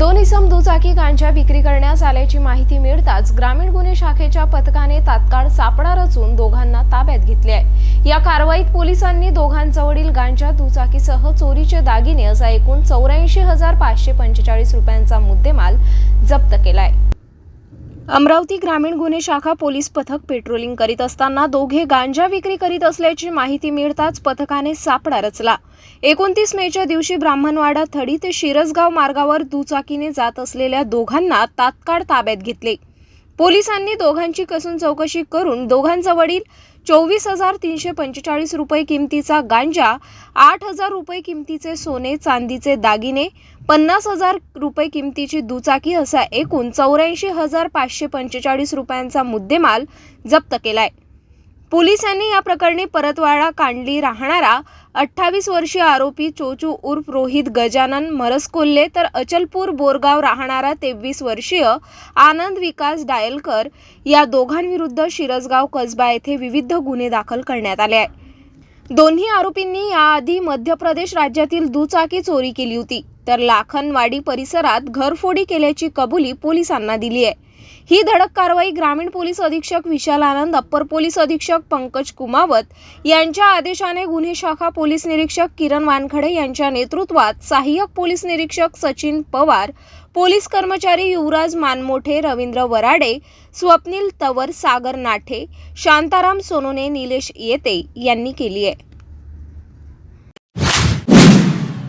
दोन इसम दुचाकी गांजा विक्री करण्यास आल्याची माहिती मिळताच ग्रामीण गुन्हे शाखेच्या पथकाने तात्काळ सापळा रचून दोघांना ताब्यात घेतले आहे. या कारवाईत पोलिसांनी दोघांजवळील गांजा दुचाकीसह चोरीचे दागिने असा एकूण चौऱ्याऐंशी हजार पाचशे पंचेचाळीस रुपयांचा मुद्देमाल अमरावती ग्रामीण गुन्हे शाखा पोलीस पथक पेट्रोलिंग करीत असताना दोघे गांजा विक्री करीत असल्याची माहिती मिळताच पथकाने सापळा रचला. एकोणतीस मेच्या दिवशी ब्राह्मणवाडा थडी ते शिरसगाव मार्गावर दुचाकीने जात असलेल्या दोघांना तात्काळ ताब्यात घेतले. पोलिसांनी दोघांची कसून चौकशी करून दोघांजवळील चोवीस हजार तीनशे पंचेचाळीस रुपये किमतीचा गांजा आठ हजार रुपये किमतीचे सोने चांदीचे दागिने पन्नास हजार रुपये किमतीची दुचाकी असा एकूण चौऱ्याऐंशी हजार पाचशे पंचेचाळीस रुपयांचा मुद्देमाल जप्त केलाय. पोलिसांनी या प्रकरणी परतवाडा कांडली राहणारा अठ्ठावीस वर्षीय आरोपी चोचू उर्फ रोहित गजानन मरसकोल्हे तर अचलपूर बोरगाव राहणारा तेवीस वर्षीय आनंद विकास डायलकर या दोघांविरुद्ध शिरसगाव कसबा येथे विविध गुन्हे दाखल करण्यात आले आहे दोन्ही आरोपींनी याआधी मध्य प्रदेश राज्यातील दुचाकी चोरी केली होती. तर लाखनवाडी परिसरात घरफोडी केल्याची कबुली पोलिसांना दिली आहे. ही धडक कारवाई ग्रामीण पोलीस अधीक्षक विशाल आनंद अप्पर पोलीस अधीक्षक पंकज कुमावत यांच्या आदेशाने गुन्हे शाखा पोलीस निरीक्षक किरण वानखडे यांच्या नेतृत्वात सहाय्यक पोलीस निरीक्षक सचिन पवार पोलीस कर्मचारी युवराज मानमोठे रवींद्र वराडे स्वप्नील तवर सागर नाठे शांताराम सोनोने निलेश येते यांनी केली आहे.